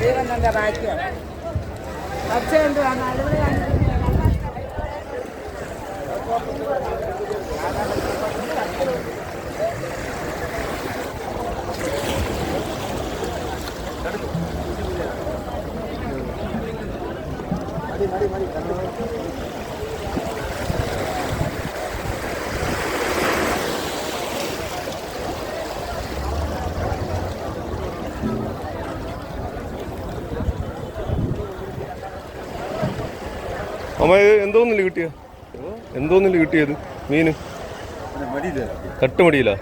ജീവനന്റെ ഭാഗ്യം പച്ചയുണ്ട് നല്ലവരെയാണ് അമ്മ എന്തോന്നില്ല കിട്ടിയ? എന്തോന്നില്ല കിട്ടിയത് മീന്. കട്ടുമടിയില്ല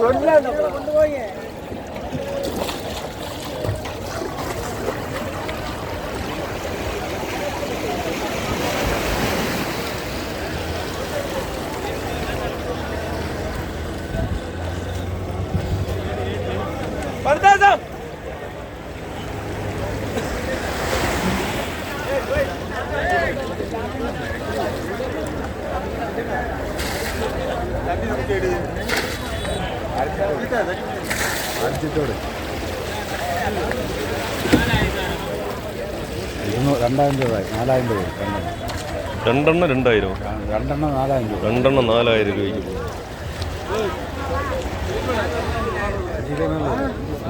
കൊണ്ടുപോയേ ഇരുന്നൂറ് രണ്ടായിരം രൂപ നാലായിരം രൂപ രണ്ടെണ്ണം രണ്ടായിരം? രണ്ടെണ്ണം നാലായിരം രൂപ രണ്ടെണ്ണം നാലായിരം രൂപയ്ക്ക്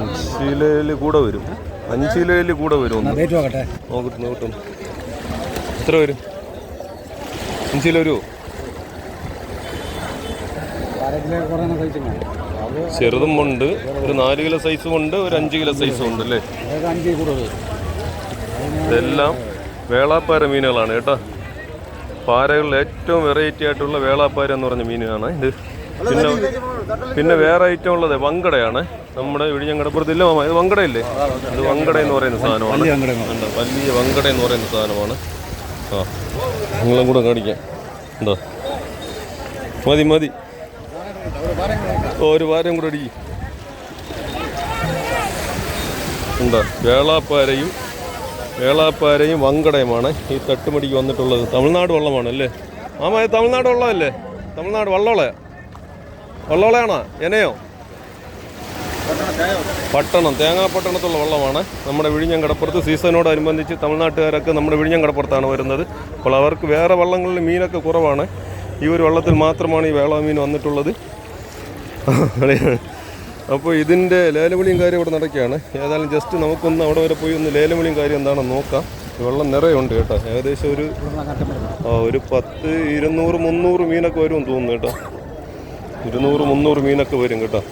അഞ്ചിലയിൽ കൂടെ വരും. അഞ്ചിലയിൽ കൂടെ വരും നോക്കട്ടെ. നോക്കട്ടെ നോക്കട്ടെ എത്ര വരും? അഞ്ചില ചെറുതും ഉണ്ട്. ഒരു നാല് കിലോ സൈസും ഉണ്ട് ഒരു അഞ്ച് കിലോ സൈസും ഉണ്ട് അല്ലേ? ഇതെല്ലാം വേളാപ്പാര മീനുകളാണ് കേട്ടോ. പാരകളിൽ ഏറ്റവും വെറൈറ്റി ആയിട്ടുള്ള വേളാപ്പാര എന്ന് പറഞ്ഞ മീനാണ് ഇത്. പിന്നെ പിന്നെ വേറെ ഐറ്റം ഉള്ളത് വങ്കടയാണ്. നമ്മുടെ ഇടിഞ്ഞങ്കടപ്പുറത്ത് ഇല്ല മാമ ഇത് വങ്കടയില്ലേ? ഇത് വങ്കട എന്ന് പറയുന്ന സാധനമാണ്. വലിയ വങ്കട. എന്ന് പറയുന്ന സാധനമാണ്. ആ നിങ്ങളും കൂടെ കാണിക്കാം. ഉണ്ടോ മതി മതി. ഒരു വാരം കൂടെ അടിക്കും. ഉണ്ടോ വേളാപ്പാരയും വേളാപ്പാരയും വങ്കടയുമാണ് ഈ തട്ടുമടിക്ക് വന്നിട്ടുള്ളത്. തമിഴ്നാട് വള്ളമാണ് അല്ലേ ആ ഇത് തമിഴ്നാട് വള്ളമല്ലേ? തമിഴ്നാട് വള്ളോളയാ വള്ളോളയാണോ? എനയോ പട്ടണം. തേങ്ങാപ്പട്ടണത്തുള്ള വള്ളമാണ്. നമ്മുടെ വിഴിഞ്ഞം കടപ്പുറത്ത് സീസണോടനുബന്ധിച്ച് തമിഴ്നാട്ടുകാരൊക്കെ നമ്മുടെ വിഴിഞ്ഞം കടപ്പുറത്താണ് വരുന്നത്. അപ്പോൾ അവർക്ക് വേറെ വള്ളങ്ങളിൽ മീനൊക്കെ കുറവാണ്. ഈ ഒരു വള്ളത്തിൽ മാത്രമാണ് ഈ വേളാമീൻ വന്നിട്ടുള്ളത്. അപ്പോൾ ഇതിന്റെ ലേലവിളിയും കാര്യം ഇവിടെ നടക്കുകയാണ്. ഏതായാലും ജസ്റ്റ് നമുക്കൊന്ന് അവിടെ വരെ പോയി ഒന്ന് ലേലവിളിയും കാര്യം എന്താണെന്ന് നോക്കാം. വെള്ളം നിറയുണ്ട് കേട്ടോ. ഏകദേശം ഒരു ആ, ഒരു പത്ത് ഇരുന്നൂറ് മുന്നൂറ് മീനൊക്കെ വരും തോന്നുന്നു കേട്ടോ. ഇരുന്നൂറ് മുന്നൂറ് മീനൊക്കെ വരും കേട്ടോ.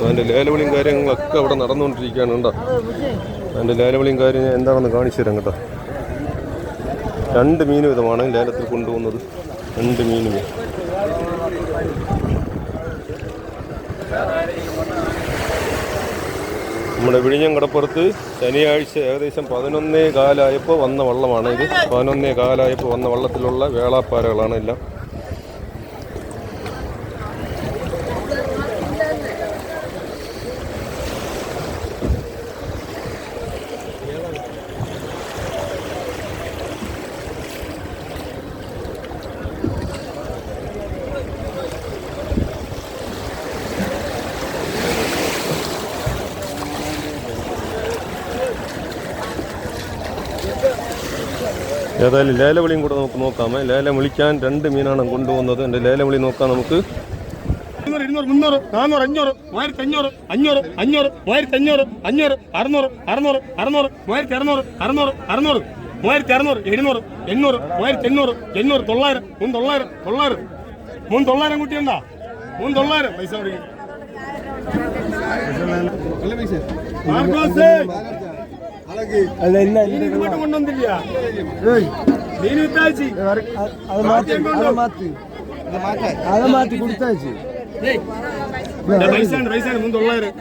അതിന്റെ ലേലവിളിയും കാര്യങ്ങളൊക്കെ അവിടെ നടന്നുകൊണ്ടിരിക്കുകയാണ് കേട്ടോ അതിന്റെ ലേലവിളിയും കാര്യം എന്താണെന്ന് കാണിച്ചു തരാം കേട്ടോ. രണ്ട് മീൻ വിധമാണ് ലേലത്തിൽ കൊണ്ടുപോകുന്നത്. രണ്ട് മീൻ. നമ്മുടെ വിഴിഞ്ഞം കടപ്പുറത്ത് ശനിയാഴ്ച ഏകദേശം പതിനൊന്നേ കാലായപ്പോൾ വന്ന വള്ളമാണ് ഇത് പതിനൊന്നേ കാലായപ്പോൾ വന്ന വള്ളത്തിലുള്ള വേളാപ്പാരകളാണ് എല്ലാം. ഏതായാലും ലേലവിളിയും കൂടെ നമുക്ക് നോക്കാമേ ലേലം വിളിക്കാൻ രണ്ട് മീനാണ് കൊണ്ടുപോകുന്നത് എന്റെ ലേലവിളി നോക്കാം നമുക്ക്. ഇരുന്നൂറ് ഇരുന്നൂറ് മുന്നൂറ് നാനൂറ് അഞ്ഞൂറ് മൂവായിരത്തി അഞ്ഞൂറ് അഞ്ഞൂറ് അഞ്ഞൂറ് മൂവായിരത്തി അഞ്ഞൂറ് അഞ്ഞൂറ് അറുന്നൂറ് അറുന്നൂറ് അറുന്നൂറ് മൂവായിരത്തി അറുന്നൂറ് അറുന്നൂറ് അറുന്നൂറ് മൂവായിരത്തി അറുന്നൂറ് എഴുന്നൂറ് എണ്ണൂറ് മൂവായിരത്തി എണ്ണൂറ് എണ്ണൂറ് തൊള്ളായിരം മൂന്ന് തൊള്ളായിരം തൊള്ളായിരം മൂന്ന് തൊള്ളായിരം കുട്ടിയുണ്ടോ മൂന്ന് തൊള്ളായിരം പൈസ കൊടുക്കും മാർക്കോസ് നീ ഇങ്ങോട്ട് കൊണ്ടുവന്നില്ല നീ വിത്താച്ചി അത് മാറ്റി കൊടുത്താച്ചു പൈസ ഉണ്ട് പൈസ ഉണ്ട് മൂന്ന് തൊള്ളായിരം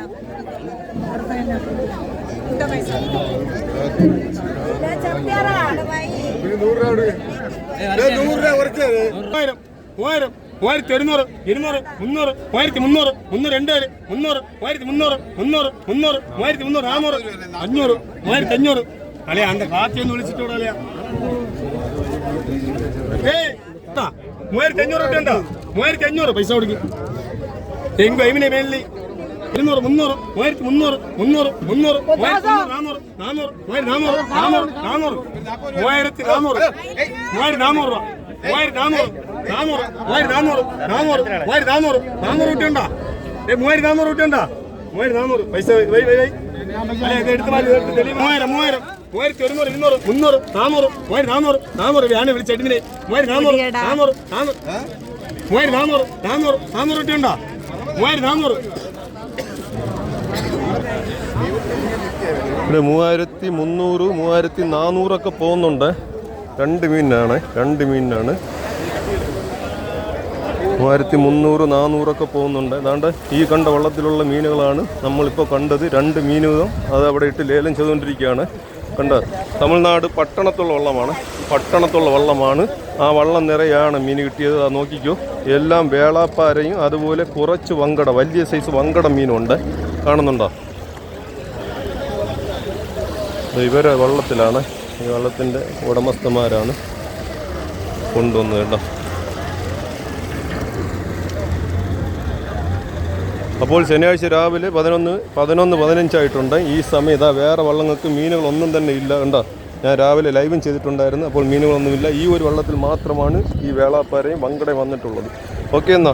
മൂവായിരം മൂവായിരം മൂവായിരത്തി ഒരുന്നൂറ് ഇരുന്നൂറ് മുന്നൂറ് മൂവായിരത്തി മുന്നൂറ് മുന്നൂറ് രണ്ടേര് മുന്നൂറ് മൂവായിരത്തി മുന്നൂറ് മുന്നൂറ് മുന്നൂറ് മൂവായിരത്തി മുന്നൂറ് നാനൂറ് അഞ്ഞൂറ് മൂവായിരത്തി അഞ്ഞൂറ്. അല്ലേ അന്റെ കാത്തി ഒന്ന് അല്ലേ മൂവായിരത്തി അഞ്ഞൂറ് മൂവായിരത്തി അഞ്ഞൂറ് പൈസ കൊടുക്കും. എങ്കോ എമിനെ മേലി ഇരുന്നൂറ് മുന്നൂറ് മൂവായിരത്തി മുന്നൂറ് മുന്നൂറ് മുന്നൂറ് നാന്നൂറ് നാന്നൂറ് നാന്നൂറ് നാനൂറ് നാനൂറ് മൂവായിരത്തി നാന്നൂറ് മൂവായിരത്തി നാന്നൂറ് രൂപ മൂവായിരത്തി നാനൂറ് നാനൂറ് മൂവായിരത്തി നാന്നൂറ് നാനൂറ് മൂവായിരത്തി നാനൂറ് നാനൂറ് കിട്ടണ്ട ഏ മൂവായിരത്തി നാനൂറ് കിട്ടണ്ട മൂവായിരത്തി നാനൂറ്. പൈസ വൈ വൈ വൈ അല്ല, ഇത് എടുത്ത് മാറ്റി. മൂവായിരം മൂവായിരം. മൂവായിരത്തി ഒരുന്നൂറ് ഇരുന്നൂറ് മുന്നൂറ് നാന്നൂറ് മൂവായിരത്തി നാന്നൂറ് നാന്നൂറ് ഞാൻ വിളിച്ചെടുത്തിനെ മൂവായിരത്തി നാന്നൂറ് നാന്നൂറ് നാനൂറ് നാന്നൂറ് നാന്നൂറ് നാന്നൂറ് കുട്ടി കിട്ടിയുണ്ടോ മൂവായിരത്തി നാന്നൂറ് ഇവിടെ മൂവായിരത്തി മുന്നൂറ് മൂവായിരത്തി നാനൂറൊക്കെ പോകുന്നുണ്ട്. രണ്ട് മീനിനാണ് രണ്ട് മീനിനാണ്. മൂവായിരത്തി മുന്നൂറ് നാനൂറൊക്കെ പോകുന്നുണ്ട്. ഏതാണ്ട് ഈ കണ്ട വള്ളത്തിലുള്ള മീനുകളാണ് നമ്മളിപ്പോൾ കണ്ടത്. രണ്ട് മീനുകളും അത് അവിടെ ഇട്ട് ലേലം ചെയ്തുകൊണ്ടിരിക്കുകയാണ്. കണ്ട തമിഴ്നാട് പട്ടണത്തുള്ള വള്ളമാണ്. പട്ടണത്തുള്ള വള്ളമാണ്. ആ വള്ളം നിറയാണ് മീൻ കിട്ടിയത്. അത് നോക്കിക്കോ. എല്ലാം വേളാപ്പാരയും അതുപോലെ കുറച്ച് വങ്കട വലിയ സൈസ് വങ്കട മീനുണ്ട്. കാണുന്നുണ്ടോ? ഇവരെ വള്ളത്തിലാണ്. ഈ വള്ളത്തിന്റെ ഉടമസ്ഥന്മാരാണ് കൊണ്ടുവന്നത് കേട്ടോ. അപ്പോൾ ശനിയാഴ്ച രാവിലെ പതിനൊന്ന് പതിനൊന്ന് പതിനഞ്ചായിട്ടുണ്ട്. ഈ സമയം ഇതാ വേറെ വള്ളങ്ങൾക്ക് മീനുകളൊന്നും തന്നെ ഇല്ല കണ്ടോ? ഞാൻ രാവിലെ ലൈവും ചെയ്തിട്ടുണ്ടായിരുന്നു അപ്പോൾ മീനുകളൊന്നുമില്ല. ഈ ഒരു വള്ളത്തിൽ മാത്രമാണ് ഈ വേളാപ്പാരയും വങ്കടയും വന്നിട്ടുള്ളത്. ഓക്കെ എന്നാ.